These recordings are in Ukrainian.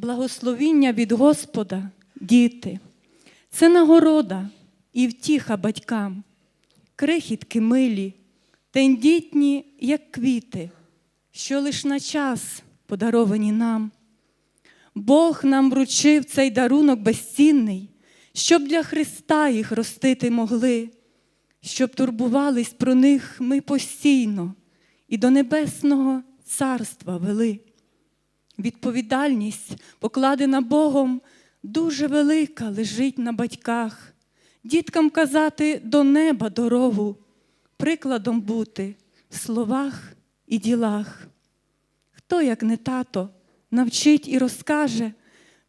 Благословіння від Господа, діти, це нагорода і втіха батькам, крихітки милі, тендітні, як квіти, що лиш на час подаровані нам. Бог нам вручив цей дарунок безцінний, щоб для Христа їх ростити могли, щоб турбувались про них ми постійно і до Небесного Царства вели. Відповідальність, покладена Богом, дуже велика лежить на батьках. Діткам казати до неба дорогу, прикладом бути в словах і ділах. Хто, як не тато, навчить і розкаже,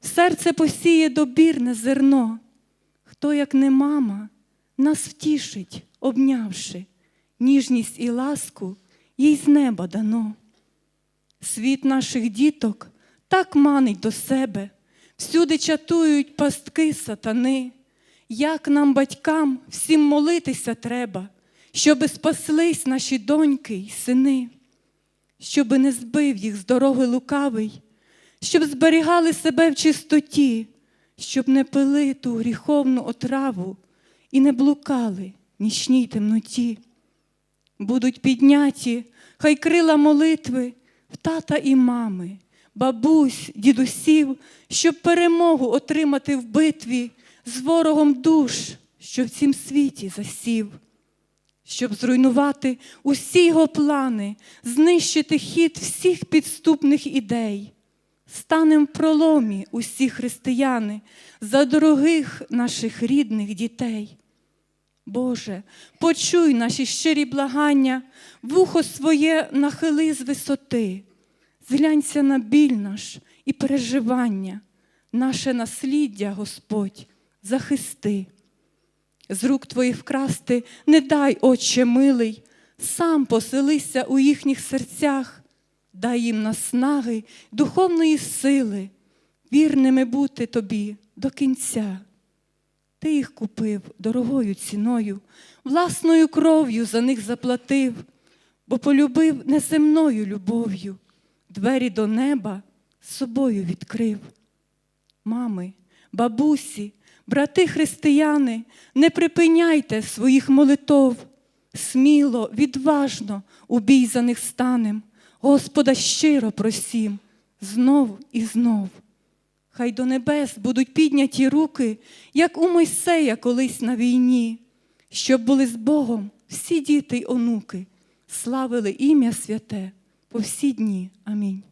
в серце посіє добірне зерно, хто, як не мама, нас втішить, обнявши, ніжність і ласку їй з неба дано. Світ наших діток так манить до себе, всюди чатують пастки сатани. Як нам, батькам, всім молитися треба, щоби спаслись наші доньки й сини, щоби не збив їх з дороги лукавий, щоб зберігали себе в чистоті, щоб не пили ту гріховну отраву і не блукали нічній темноті. Будуть підняті, хай крила молитви в тата і мами, бабусь, дідусів, щоб перемогу отримати в битві з ворогом душ, що в цім світі засів, щоб зруйнувати усі його плани, знищити хід всіх підступних ідей. Станем в проломі усі християни за дорогих наших рідних дітей. Боже, почуй наші щирі благання, вухо своє нахили з висоти, зглянься на біль наш і переживання, наше насліддя, Господь, захисти. З рук твоїх вкрасти не дай, Отче милий, сам поселися у їхніх серцях, дай їм наснаги, духовної сили, вірними бути тобі до кінця. Ти їх купив дорогою ціною, власною кров'ю за них заплатив, бо полюбив неземною любов'ю, двері до неба з собою відкрив. Мами, бабусі, брати християни, не припиняйте своїх молитов, сміло, відважно у бій за них станем, Господа щиро просім, знов і знов. Хай до небес будуть підняті руки, як у Мойсея колись на війні, щоб були з Богом всі діти й онуки, славили ім'я святе по всі дні. Амінь.